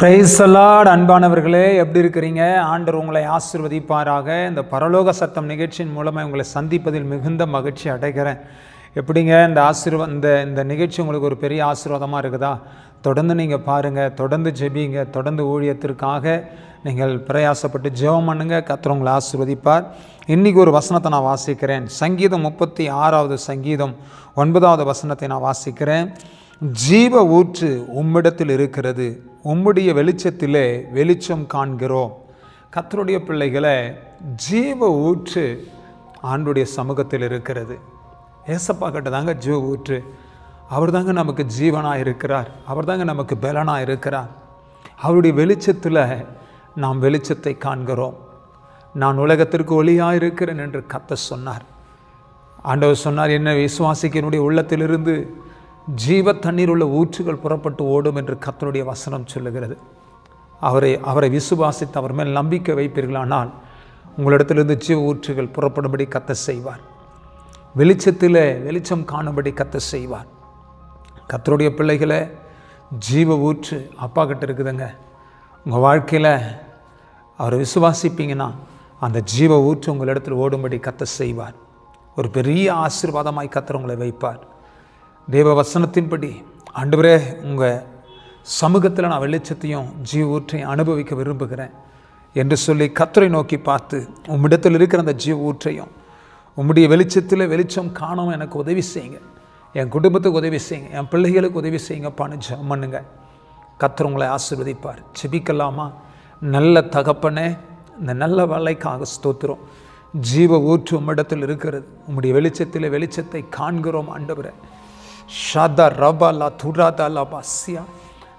பிரைசலாட் அன்பானவர்களே. எப்படி இருக்கிறீங்க? ஆண்டவர் உங்களை ஆசிர்வதிப்பாராக. இந்த பரலோக சத்தம் நிகழ்ச்சியின் மூலமாக உங்களை சந்திப்பதில் மிகுந்த மகிழ்ச்சி அடைகிறேன். எப்படிங்க? இந்த ஆசீர்வா இந்த இந்த நிகழ்ச்சி உங்களுக்கு ஒரு பெரிய ஆசீர்வாதமாக இருக்குதா? தொடர்ந்து நீங்கள் பாருங்கள் தொடர்ந்து ஜெபிங்க. தொடர்ந்து ஊழியத்திற்காக நீங்கள் பிரயாசப்பட்டு ஜெபம் பண்ணுங்க. கர்த்தர் உங்களை ஆசீர்வதிப்பார். இன்றைக்கி ஒரு வசனத்தை நான் வாசிக்கிறேன். சங்கீதம் முப்பத்தி ஆறாவது சங்கீதம் ஒன்பதாவது வசனத்தை நான் வாசிக்கிறேன். ஜீவ ஊற்று உம்மிடத்தில் இருக்கிறது. உம்முடைய வெளிச்சத்திலே வெளிச்சம் காண்கிறோம். கத்தருடைய பிள்ளைகளை ஜீவ ஊற்று ஆண்டுடைய சமூகத்தில் இருக்கிறது. ஏசப்பா கிட்ட தாங்க ஜீவ ஊற்று அவர் தாங்க நமக்கு ஜீவனாக இருக்கிறார். அவர் தாங்க நமக்கு பலனாக இருக்கிறார். அவருடைய வெளிச்சத்தில் நாம் வெளிச்சத்தை காண்கிறோம். நான் உலகத்திற்கு ஒளியாக இருக்கிறேன் என்று கத்த சொன்னார். ஆண்டவர் சொன்னார் என்ன விசுவாசிக்கனுடைய உள்ளத்திலிருந்து ஜீவ தண்ணீர் உள்ள ஊற்றுகள் புறப்பட்டு ஓடும் என்று கத்தனுடைய வசனம் சொல்லுகிறது. அவரை அவரை விசுவாசித்து அவர் மேல் நம்பிக்கை வைப்பீர்களானால் உங்களிடத்திலிருந்து ஜீவ ஊற்றுகள் புறப்படும்படி கத்த செய்வார். வெளிச்சத்தில் வெளிச்சம் காணும்படி கத்த செய்வார். கத்தருடைய பிள்ளைகளை ஜீவ ஊற்று அப்பா கிட்ட இருக்குதுங்க. உங்கள் வாழ்க்கையில் அவரை விசுவாசிப்பீங்கன்னா அந்த ஜீவ ஊற்று உங்கள் இடத்துல ஓடும்படி கத்த செய்வார். ஒரு பெரிய ஆசீர்வாதமாய் கத்தர் உங்களை வைப்பார். தேவ வசனத்தின்படி ஆண்டவரே உங்கள் சமூகத்தில் நான் வெளிச்சத்தையும் ஜீவ ஊற்றையும் அனுபவிக்க விரும்புகிறேன் என்று சொல்லி கத்தரை நோக்கி பார்த்து உம்மிடத்தில் இருக்கிற அந்த ஜீவ ஊற்றையும் உம்முடைய வெளிச்சத்தில் வெளிச்சம் காணவும் எனக்கு உதவி செய்யுங்க. என் குடும்பத்துக்கு உதவி செய்யுங்க. என் பிள்ளைகளுக்கு உதவி செய்யுங்கப்பான்னு ஜெபம் பண்ணுங்க. கத்தர் உங்களை ஆசிர்வதிப்பார். செபிக்கலாமா நல்ல தகப்பனே இந்த நல்ல வேலைக்காக ஸ்தோத்திரம். ஜீவ ஊற்று உம்மிடத்தில் இருக்கிறது. உம்முடைய வெளிச்சத்தில் வெளிச்சத்தை காண்கிறோம் ஆண்டவரே. ஷாதா ரபா துராதாலா துராதா லா பாசியா.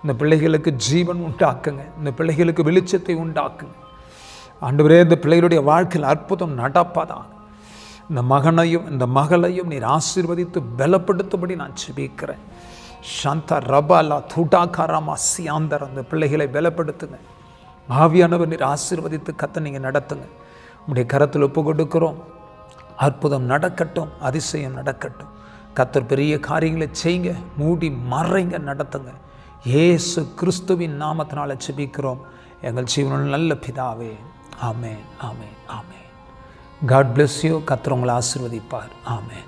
இந்த பிள்ளைகளுக்கு ஜீவன் உண்டாக்குங்க. இந்த பிள்ளைகளுக்கு வெளிச்சத்தை உண்டாக்குங்க. ஆண்டவரே இந்த பிள்ளைகளுடைய வாழ்க்கையில் அற்புதம் நடப்பதாக. இந்த மகனையும் இந்த மகளையும் நீர் ஆசீர்வதித்து பலப்படுத்தும்படி நான் செபிக்கிறேன் சாந்தா ரபாலா துடாகாராமா சியாந்தர் அந்த பிள்ளைகளை பலப்படுத்துங்க. ஆவியானவர் நீர் ஆசீர்வதித்து கத்தை நீங்கள் நடத்துங்க. உங்களுடைய கரத்தில் ஒப்பு கொடுக்கிறோம் அற்புதம் நடக்கட்டும் அதிசயம் நடக்கட்டும். கத்தர் பெரிய காரியங்களை செய்யுங்க மூடி மறைங்க நடத்துங்க. இயேசு கிறிஸ்துவின் நாமத்தினால செபிக்கிறோம் எங்கள் ஜீவனில் நல்ல பிதாவே ஆமே ஆமே ஆமே காட் bless யூ கத்தர் உங்களை ஆசீர்வதிப்பார். ஆமே